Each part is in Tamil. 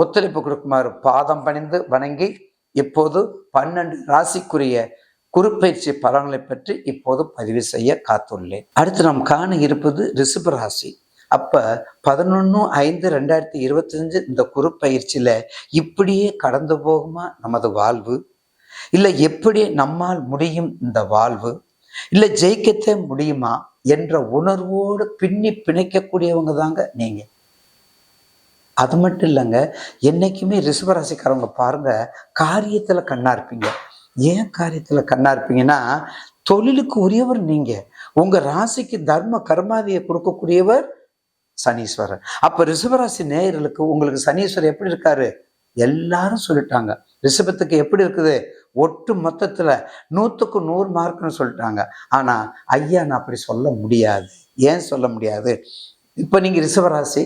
ஒத்துழைப்பு கொடுக்குமாறு பாதம் பணிந்து வணங்கி இப்போது பன்னெண்டு ராசிக்குரிய குறுப்பயிற்சி பலன்களை பற்றி இப்போது பதிவு செய்ய காத்துள்ளேன். அடுத்து நாம் காண இருப்பது ரிஷப ராசி. அப்ப பதினொன்று ஐந்து ரெண்டாயிரத்தி இருபத்தஞ்சு இந்த குறுப்பயிற்சியில இப்படியே கடந்து போகுமா நமது வாழ்வு? இல்லை எப்படி நம்மால் முடியும் இந்த வாழ்வு? இல்லை ஜெயிக்கத்தே முடியுமா என்ற உணர்வோடு பின்னி பிணைக்கக்கூடியவங்க தாங்க நீங்கள் அது மட்டும் இல்லைங்க என்றைக்குமே ரிஷபராசிக்காரவங்க பாருங்கள் காரியத்தில் கண்ணா இருப்பீங்க. ஏன் காரியத்தில் கண்ணா இருப்பீங்கன்னா தொழிலுக்கு உரியவர் நீங்கள் உங்கள் ராசிக்கு தர்ம கர்மாதியை கொடுக்கக்கூடியவர் சனீஸ்வரர். அப்போ ரிஷபராசி நேயர்களுக்கு உங்களுக்கு சனீஸ்வரர் எப்படி இருக்காரு? எல்லாரும் சொல்லிட்டாங்க. ரிஷபத்துக்கு எப்படி இருக்குது? ஒட்டு மொத்தத்தில் நூற்றுக்கு நூறு மார்க்னு சொல்லிட்டாங்க. ஆனால் ஐயா நான் அப்படி சொல்ல முடியாது. ஏன் சொல்ல முடியாது? இப்போ நீங்கள் ரிஷபராசி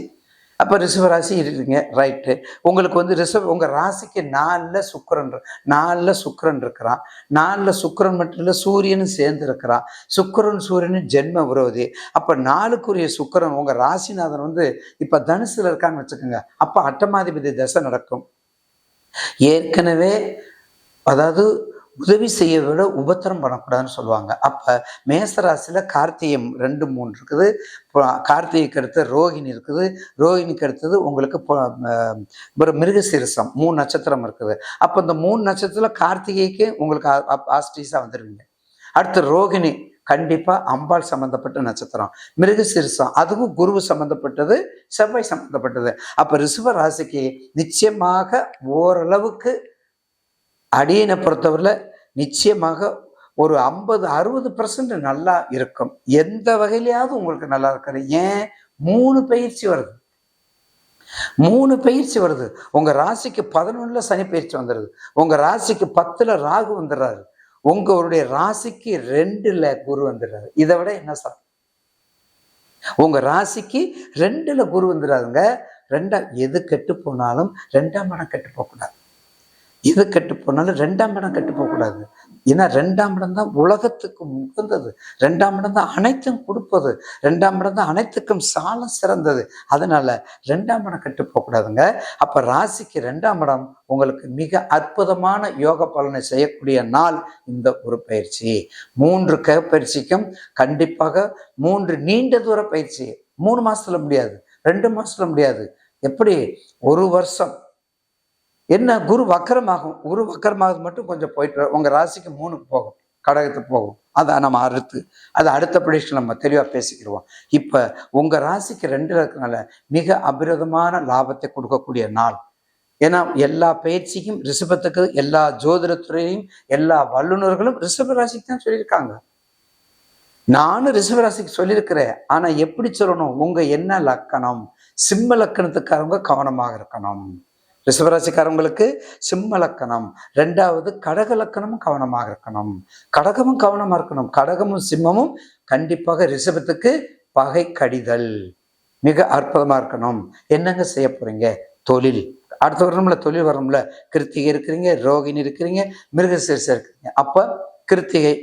அப்போ ரிஷபராசி இருக்கீங்க ரைட்டு உங்களுக்கு வந்து ரிஷப் உங்கள் ராசிக்கு நாலில் சுக்கரன் நாலில் சுக்கரன் இருக்கிறான். நாலில் சுக்கரன் மட்டும் இல்லை சூரியனும் சேர்ந்து இருக்கிறான். சுக்கிரன் சூரியனும் ஜென்ம விரோதி அப்போ நாளுக்குரிய சுக்கரன் உங்கள் ராசிநாதன் வந்து இப்போ தனுசில் இருக்கான்னு வச்சுக்கோங்க. அப்போ அட்டமாதிபதி தசை நடக்கும். ஏற்கனவே அதாவது உதவி செய்ய விட உபத்திரம் பண்ணக்கூடாதுன்னு சொல்லுவாங்க. அப்போ மேசராசியில் கார்த்திகம் ரெண்டு மூணு இருக்குது. கார்த்திகைக்கு அடுத்து ரோகிணி இருக்குது. ரோகிணிக்கு அடுத்தது உங்களுக்கு பொ- ஒரு மூணு நட்சத்திரம் இருக்குது. அப்போ இந்த மூணு நட்சத்திரத்தில் கார்த்திகைக்கு உங்களுக்கு ஆஸ்டீஸாக வந்துடுவீங்க அடுத்து ரோகிணி கண்டிப்பாக அம்பாள் சம்மந்தப்பட்ட நட்சத்திரம். மிருகசீரசம் அதுவும் குரு சம்மந்தப்பட்டது செவ்வாய் சம்மந்தப்பட்டது அப்போ ரிசுவ ராசிக்கு நிச்சயமாக ஓரளவுக்கு அடியனை பொறுத்தவரையில் நிச்சயமாக ஒரு ஐம்பது அறுபது பர்சன்ட் நல்லா இருக்கும். எந்த வகையிலையாவது உங்களுக்கு நல்லா இருக்காது ஏன்? மூணு பயிற்சி வருது. மூணு பயிற்சி வருது. உங்க ராசிக்கு பதினொன்னுல சனி பயிற்சி வந்துடுது உங்க ராசிக்கு பத்துல ராகு வந்துடுறாரு. உங்களுடைய ராசிக்கு ரெண்டுல குரு வந்துடுறாரு. இதை விட என்ன சார்? உங்க ராசிக்கு ரெண்டுல குரு வந்துடாதுங்க ரெண்டா எது கெட்டு போனாலும் ரெண்டாம் இடம் கெட்டு போகக்கூடாது. இது கெட்டு போனாலும் ரெண்டாம் இடம் கெட்டு போகக்கூடாது. ஏன்னா ரெண்டாம் இடம் தான் உலகத்துக்கு உகந்தது. ரெண்டாம் இடம் தான் அனைத்தும் கொடுப்பது. ரெண்டாம் இடம் தான் அனைத்துக்கும் சால சிறந்தது. அதனால ரெண்டாம் இடம் கெட்டு போகக்கூடாதுங்க. அப்ப ராசிக்கு ரெண்டாம் இடம் உங்களுக்கு மிக அற்புதமான யோக பலனை செய்யக்கூடிய நாள் இந்த ஒரு பயிற்சி. மூன்று க பயிற்சிக்கும் கண்டிப்பாக மூன்று நீண்ட தூர பயிற்சி. மூணு மாசத்துல முடியாது. ரெண்டு மாசத்துல முடியாது. எப்படி? ஒரு வருஷம் என்ன? குரு வக்கரமாகும். குரு வக்கரமாகுது மட்டும் கொஞ்சம் போயிட்டு வரும். உங்கள் ராசிக்கு மூணுக்கு போகும். கடகத்துக்கு போகும். அதை நம்ம அறுத்து. அது அடுத்த ப்ரொடிக்ஷன் நம்ம தெளிவாக பேசிக்கிடுவோம். இப்போ உங்கள் ராசிக்கு ரெண்டு இருக்கனால மிக அபிரதமான லாபத்தை கொடுக்கக்கூடிய நாள். ஏன்னா எல்லா பயிற்சிக்கும் ரிஷபத்துக்கு எல்லா ஜோதிடத்துறையும் எல்லா வல்லுநர்களும் ரிஷப ராசிக்கு தான் சொல்லியிருக்காங்க. நானும் ரிஷபராசிக்கு சொல்லியிருக்கிறேன். ஆனால் எப்படி சொல்லணும்? உங்கள் என்ன லக்கணம்? சிம்ம லக்கணத்துக்காரவங்க கவனமாக இருக்கணும். ரிஷபராசிக்காரங்களுக்கு சிம்ம லக்கணம் ரெண்டாவது கடக லக்கணமும் கவனமாக இருக்கணும். கடகமும் கவனமாக இருக்கணும். கடகமும் சிம்மமும் கண்டிப்பாக ரிஷபத்துக்கு பகை கடிதல். மிக அற்புதமாக இருக்கணும். என்னங்க செய்ய போகிறீங்க தொழில். அடுத்த வரணும்ல தொழில் வரணும்ல கிருத்திகை இருக்கிறீங்க ரோகிணி இருக்கிறீங்க மிருகசீரிசை இருக்கிறீங்க. அப்போ கிருத்திகை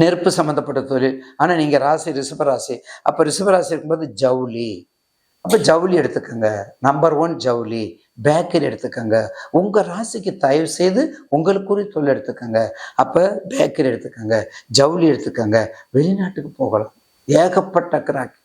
நெருப்பு சம்மந்தப்பட்ட தொழில். ஆனால் நீங்கள் ராசி ரிஷபராசி. அப்போ ரிஷபராசி இருக்கும்போது ஜவுளி. அப்போ ஜவுளி எடுத்துக்கோங்க. நம்பர் ஒன் ஜவுளி. பேக்கரி எடுத்துக்கோங்க. உங்கள் ராசிக்கு தயவு செய்து உங்களுக்குரிய தொழில் எடுத்துக்கோங்க. அப்போ பேக்கரி எடுத்துக்கோங்க. ஜவுளி எடுத்துக்கோங்க. வெளிநாட்டுக்கு போகலாம். ஏகப்பட்ட கிராக்கி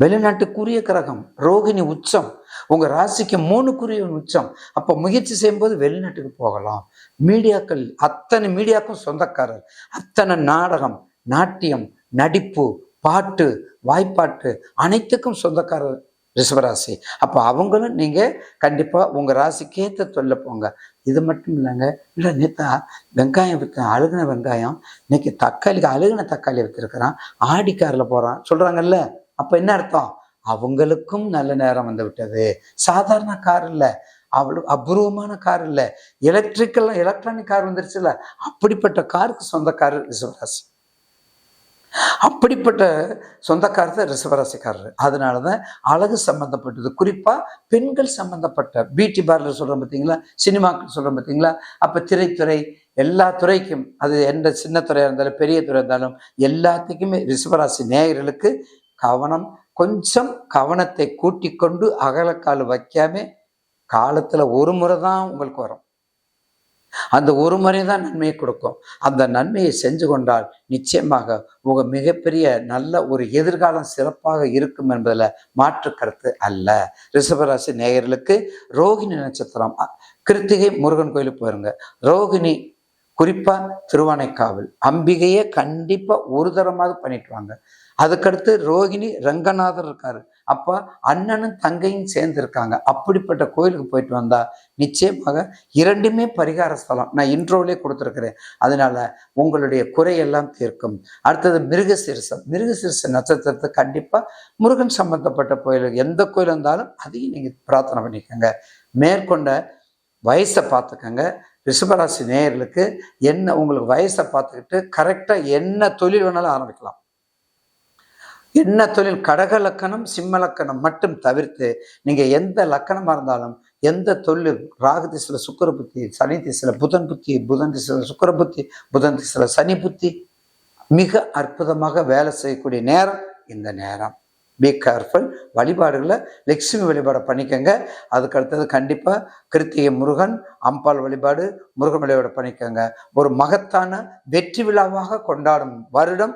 வெளிநாட்டுக்குரிய கிரகம். ரோகிணி உச்சம். உங்க ராசிக்கு மூணுக்குரிய உச்சம். அப்ப முயற்சி செய்யும்போது வெளிநாட்டுக்கு போகலாம். மீடியாக்கள் அத்தனை மீடியாக்கும் சொந்தக்காரர். அத்தனை நாடகம் நாட்டியம் நடிப்பு பாட்டு வாய்ப்பாட்டு அனைத்துக்கும் சொந்தக்காரர். ரிஷபராசி. அப்போ அவங்களும் நீங்கள் கண்டிப்பாக உங்கள் ராசிக்கேற்ற தொல்லை போங்க. இது மட்டும் இல்லைங்க. இல்லை நேத்தா வெங்காயம் விற்க அழுகின வெங்காயம் இன்னைக்கு தக்காளிக்கு அழுகின தக்காளி விற்றுருக்கிறான் ஆடிக்காரில் போகிறான் சொல்கிறாங்கல்ல அப்போ என்ன அர்த்தம்? அவங்களுக்கும் நல்ல நேரம் வந்து விட்டது. சாதாரண கார் இல்லை. அவ்வளோ அபூர்வமான கார் இல்லை. எலக்ட்ரிக்கல் எலக்ட்ரானிக் கார் வந்துருச்சுல அப்படிப்பட்ட காருக்கு சொந்த கார் ரிஷபராசி. அப்படிப்பட்ட சொந்தக்காரர் தான் ரிசவராசிக்காரர். அதனால தான் அழகு சம்மந்தப்பட்டது குறிப்பாக பெண்கள் சம்மந்தப்பட்ட பியூட்டி பார்லர் சொல்கிறோம் பார்த்தீங்களா சினிமாக்கள் சொல்கிறோம் பார்த்தீங்களா அப்போ திரைத்துறை எல்லா துறைக்கும் அது எந்த சின்ன துறையாக இருந்தாலும் பெரிய துறை இருந்தாலும் எல்லாத்துக்குமே ரிசவராசி நேயர்களுக்கு கவனம் கொஞ்சம் கவனத்தை கூட்டிக் கொண்டு அகலக்கால் வைக்காம காலத்தில் ஒரு முறை தான் உங்களுக்கு வரும். அந்த ஒரு முறை தான் நன்மையை கொடுக்கும். அந்த நன்மையை செஞ்சு கொண்டால் நிச்சயமாக உங்க மிகப்பெரிய நல்ல ஒரு எதிர்காலம் சிறப்பாக இருக்கும் என்பதில் மாற்று கருத்து அல்ல. ரிஷபராசி நேயர்களுக்கு ரோகிணி நட்சத்திரம் கிருத்திகை முருகன் கோயிலுக்கு போயிருங்க. ரோகிணி குறிப்பா திருவானைக்காவல். அம்பிகையே கண்டிப்பா ஒரு தரமாவது பண்ணிட்டுவாங்க. அதுக்கடுத்து ரோகிணி ரங்கநாதர் இருக்காரு. அப்போ அண்ணனும் தங்கையும் சேர்ந்து இருக்காங்க அப்படிப்பட்ட கோயிலுக்கு போயிட்டு வந்தா நிச்சயமாக இரண்டுமே பரிகார ஸ்தலம். நான் இன்ட்ரோவிலே கொடுத்துருக்கிறேன். அதனால உங்களுடைய குறையெல்லாம் தீர்க்கும். அடுத்தது மிருகசீரிசம். மிருகசீரிச நட்சத்திரத்தை கண்டிப்பாக முருகன் சம்பந்தப்பட்ட கோயில். எந்த கோயில் இருந்தாலும் அதையும் நீங்கள் பிரார்த்தனை பண்ணிக்கோங்க. மேற்கொண்ட வயசை பார்த்துக்கங்க. ரிஷபராசி நேயர்களுக்கு என்ன உங்களுக்கு வயசை பார்த்துக்கிட்டு கரெக்டாக என்ன தொழில் வேணாலும் ஆரம்பிக்கலாம். என்ன தொழில்? கடக லக்கணம் சிம்ம லக்கணம் மட்டும் தவிர்த்து நீங்கள் எந்த லக்கணமாக இருந்தாலும் எந்த தொழில்? ராகு திசையில் சுக்கர புத்தி சனி திசையில் புதன் புத்தி புதன் திசையில் சுக்கர புத்தி புதன் திசையில் சனி புத்தி. மிக அற்புதமாக வேலை செய்யக்கூடிய நேரம் இந்த நேரம். பி கேர்ஃபுல் வழிபாடுகளை லட்சுமி வழிபாடை பண்ணிக்கங்க. அதுக்கு அடுத்தது கண்டிப்பாக கிருத்திகை முருகன் அம்பாள் வழிபாடு முருகன் வழிபாடு பண்ணிக்கங்க. ஒரு மகத்தான வெற்றி விழாவாக கொண்டாடும் வருடம்